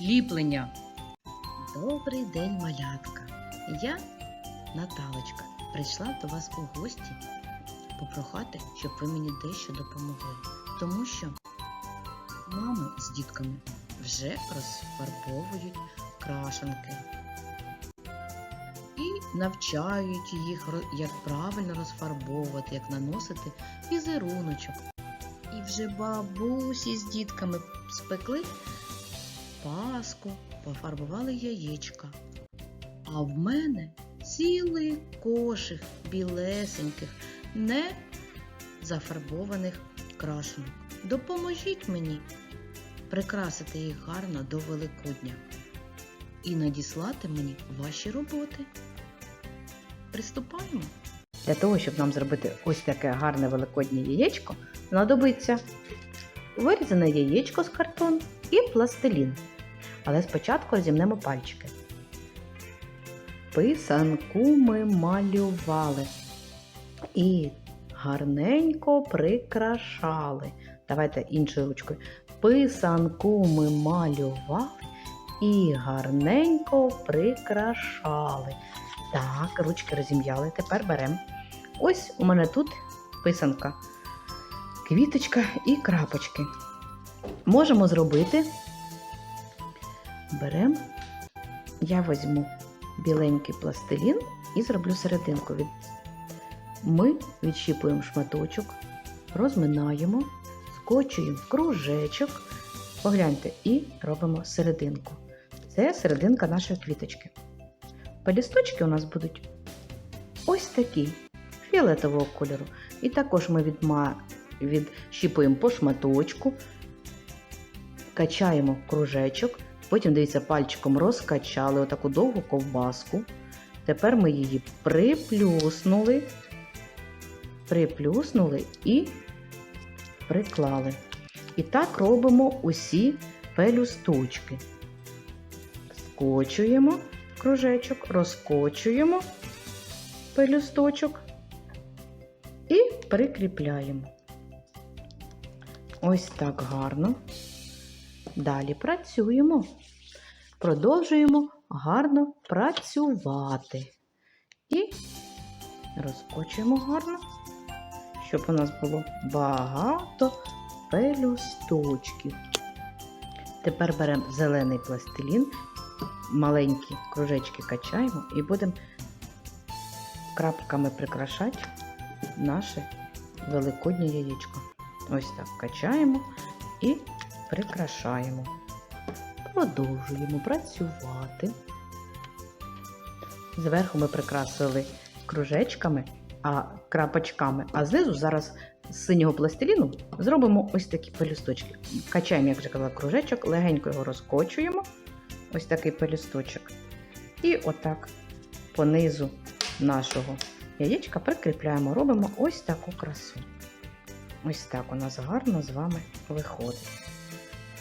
ліплення. Добрий день, малятка. Я, Наталочка, прийшла до вас у гості попрохати, щоб ви мені дещо допомогли. Тому що мами з дітками вже розфарбовують крашенки і навчають їх, як правильно розфарбовувати, як наносити візеруночок. І вже бабусі з дітками спекли паску, пофарбували яєчка. А в мене цілий кошик білесеньких, не зафарбованих крашенок. Допоможіть мені прикрасити їх гарно до Великодня і надіслати мені ваші роботи. Приступаємо. Для того, щоб нам зробити ось таке гарне великоднє яєчко, знадобиться вирізане яєчко з картону і пластилін. Але спочатку розімнемо пальчики. Писанку ми малювали і гарненько прикрашали. Давайте іншою ручкою. Писанку ми малювали і гарненько прикрашали. Так, ручки розім'яли. Тепер беремо. Ось у мене тут писанка, квіточка і крапочки. Можемо зробити. Беремо, я візьму біленький пластилін і зроблю серединку. Ми відщіпуємо шматочок, розминаємо, скочуємо в кружечок. Погляньте, і робимо серединку. Це серединка нашої квіточки. Пелісточки у нас будуть ось такі фіолетового кольору. І також ми відма... відщіпуємо по шматочку, качаємо кружечок, потім, дивіться, пальчиком розкачали отаку довгу ковбаску. Тепер ми її приплюснули, приплюснули і приклали. І так робимо усі пелюсточки. Скочуємо кружечок, розкочуємо пелюсточок і прикріпляємо. Ось так гарно. Далі працюємо. Продовжуємо гарно працювати. І розкочуємо гарно, щоб у нас було багато пелюсточків. Тепер беремо зелений пластилін, маленькі кружечки качаємо і будемо крапками прикрашати наше великоднє яєчко. Ось так качаємо і прикрашаємо. Продовжуємо працювати. Зверху ми прикрасили кружечками, а крапочками, а знизу зараз з синього пластиліну зробимо ось такі пелюсточки. Качаємо, як вже казала, кружечок, легенько його розкочуємо. Ось такий пелюсточок. І отак по низу нашого яєчка прикріпляємо, робимо ось таку красу. Ось так у нас гарно з вами виходить.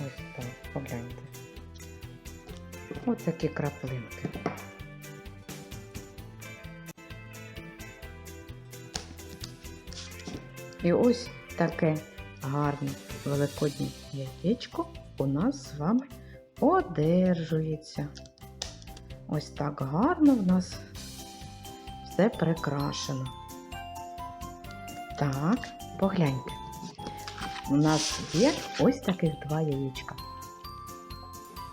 Ось так, погляньте. Ось такі краплинки. І ось таке гарне великоднє яєчко у нас з вами одержується. Ось так гарно в нас все прикрашено. Так, погляньте. У нас є ось таких два яєчка.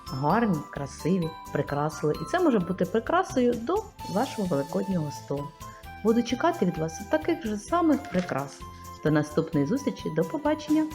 Гарні, красиві, прикрасили. І це може бути прикрасою до вашого великоднього столу. Буду чекати від вас таких же самих прикрас. До наступної зустрічі, до побачення!